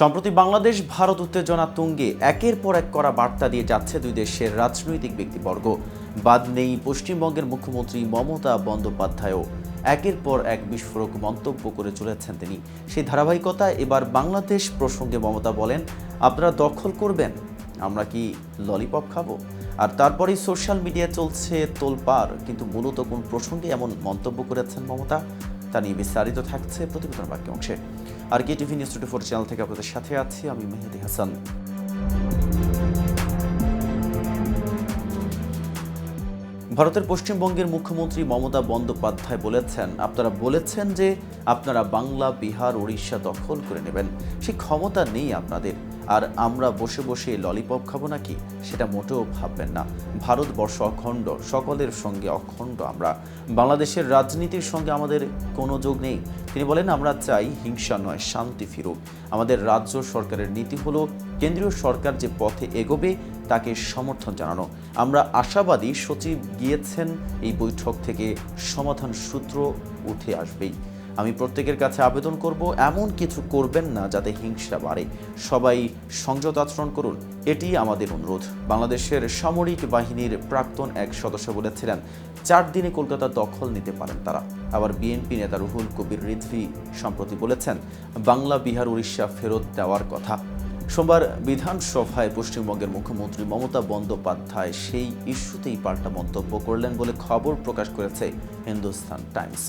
সম্প্রতি বাংলাদেশ, ভারত উত্তেজনা তুঙ্গে একের পর এক করা বার্তা দিয়ে যাচ্ছে দুই দেশের রাজনৈতিক ব্যক্তিবর্গ। বাদ নেই পশ্চিমবঙ্গের মুখ্যমন্ত্রী মমতা বন্দ্যোপাধ্যায়ও। একের পর এক বিস্ফোরক মন্তব্য করে চলেছেন তিনি। সেই ধারাবাহিকতায় এবার বাংলাদেশ প্রসঙ্গে মমতা বলেন, আপনারা দখল করবেন, আমরা কি ললিপপ খাব? আর তারপরেই সোশ্যাল মিডিয়া চলছে তোলপাড়, কিন্তু মূলত কোন প্রসঙ্গে এমন মন্তব্য করেছেন মমতা? তা নিয়ে বিস্তারিত থাকছে প্রতিবেদন বাক্য অংশে। R K TV news twenty four channel থেকে আপনাদের সাথে আছি আমি মেহেদি হাসান। ভারতের পশ্চিমবঙ্গের মুখ্যমন্ত্রী মমতা বন্দ্যোপাধ্যায় বলেছেন, আপনারা বলেছেন যে আপনারা বাংলা, বিহার উড়িষ্যা দখল করে নেবেন। সেই ক্ষমতা নেই আপনাদের। আর আমরা বসে বসে ললিপপ খাব নাকি সেটা মোটেও ভাববেন না। ভারতবর্ষ অখণ্ড, সকলের সঙ্গে অখণ্ড আমরা। বাংলাদেশের রাজনীতির সঙ্গে আমাদের কোনো যোগ নেই। তিনি বলেন, আমরা চাই হিংসা নয়, শান্তি ফিরুক। আমাদের রাজ্য সরকারের নীতি হলো, কেন্দ্রীয় সরকার যে পথে এগোবে, তাকে সমর্থন জানানো। আমরা আশাবাদী সচিব গিয়েছেন, এই বৈঠক থেকে সমাধান সূত্র উঠে আসবেই। আমি প্রত্যেকের কাছে আবেদন করব, এমন কিছু করবেন না যাতে হিংসা বাড়ে। সবাই সংযত আচরণ করুন, এটি আমাদের অনুরোধ। বাংলাদেশের সামরিক বাহিনীর প্রাক্তন এক সদস্য বলেছিলেন, চার দিনে কলকাতা দখল নিতে পারেন তারা। আবার বিএনপি নেতা রুহুল কবির রিজভি সম্প্রতি বলেছেন, বাংলা, বিহার, উড়িষ্যা ফেরত দেওয়ার কথা। সোমবার বিধানসভায় পশ্চিমবঙ্গের মুখ্যমন্ত্রী মমতা বন্দ্যোপাধ্যায় সেই ইস্যুতেই পাল্টা মন্তব্য করলেন বলে খবর প্রকাশ করেছে হিন্দুস্তান টাইমস।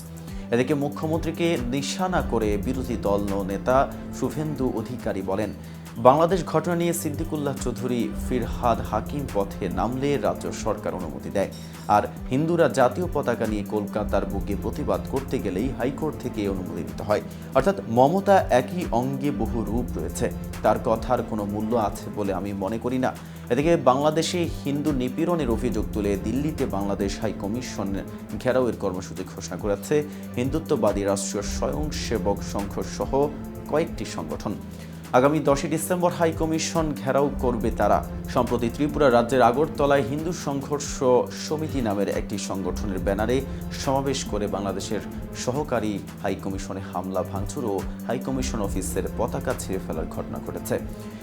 এদিকে মুখ্যমন্ত্রীকে নিশানা করে বিরোধী দল নেতা শুভেন্দু অধিকারী বলেন বাংলাদেশ ঘটনা নিয়ে সিদ্দিকুল্লাহ চৌধুরী ফিরহাদ হাকিম পথে নামলে রাজ্য সরকার অনুমতি দেয়। আর হিন্দুরা জাতীয় পতাকা নিয়ে কলকাতার বুকে প্রতিবাদ করতে গেলেই হাইকোর্ট থেকে অনুমতি দিতে হয়। অর্থাৎ মমতা একই অঙ্গে বহু রূপ রয়েছে। তার কথার কোনো মূল্য আছে বলে আমি মনে করি না। এদিকে বাংলাদেশে হিন্দু নিপীড়নের অভিযোগ তুলে দিল্লিতে বাংলাদেশ হাই কমিশন ঘেরাওয়ের কর্মসূচি ঘোষণা করেছে। হিন্দুত্ববাদী রাষ্ট্রীয় স্বয়ংসেবক সংঘ সহ কয়েকটি সংগঠন। আগামী দশই ডিসেম্বর হাই কমিশন ঘেরাও করবে তারা। সম্প্রতি ত্রিপুরা রাজ্যের আগরতলায় হিন্দু সংঘর্ষ সমিতি নামের একটি সংগঠনের ব্যানারে সমাবেশ করে বাংলাদেশের সহকারী হাই কমিশনে হামলা, ভাঙচুর ও হাই কমিশন অফিসের পতাকা ছিঁড়ে ফেলার ঘটনা ঘটেছে।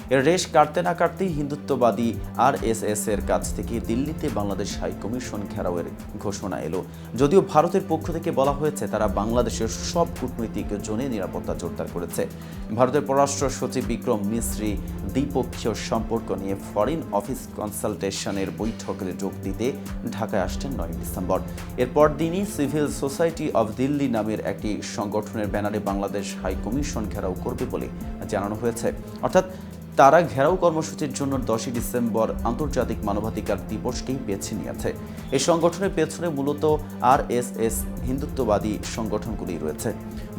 এর রেশ কাটতে না কাটতেই হিন্দুত্ববাদী আর এস এস এর কাছ থেকে দিল্লিতে বাংলাদেশ হাই কমিশন ঘেরাওয়ের ঘোষণা এলো। যদিও ভারতের পক্ষ থেকে বলা হয়েছে, তারা বাংলাদেশের সব কূটনৈতিক জোনে নিরাপত্তা জোরদার করেছে। ভারতের পররাষ্ট্র সচিব বিক্রম মিশ্রি দ্বিপক্ষীয় সম্পর্ক নিয়ে ফরেন অফিস কনসালটেশনের বৈঠকে যোগ দিতে ঢাকায় আসছেন নয় ডিসেম্বর। এরপর দিনই সিভিল সোসাইটি অব দিল্লি নামের একটি সংগঠনের ব্যানারে বাংলাদেশ হাই কমিশন ঘেরাও করবে বলে জানানো হয়েছে। অর্থাৎ তারা ঘেরাও কর্মসূচির জন্য দশই ডিসেম্বর আন্তর্জাতিক মানবাধিকার দিবসকেই বেছে নিয়েছে। এই সংগঠনের পেছনে মূলত আর এস এস হিন্দুত্ববাদী সংগঠনগুলি রয়েছে।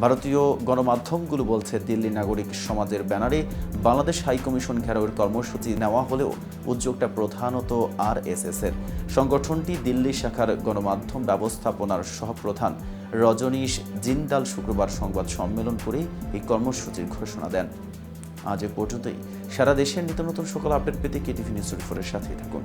ভারতীয় গণমাধ্যমগুলো বলছে, দিল্লি নাগরিক সমাজের ব্যানারে বাংলাদেশ হাইকমিশন ঘেরাওয়ের কর্মসূচি নেওয়া হলেও উদ্যোগটা প্রধানত আর এস এস এর সংগঠনটি দিল্লি শাখার গণমাধ্যম ব্যবস্থাপনার সহপ্রধান রজনীশ জিন্দাল শুক্রবার সংবাদ সম্মেলন করে এই কর্মসূচির ঘোষণা দেন। আজ এ পর্যন্তই। সারা দেশের নিত্য নতুন সকল আপডেট পেতে কেটিভি নিউজ টোয়েন্টি ফোরের সাথেই থাকুন।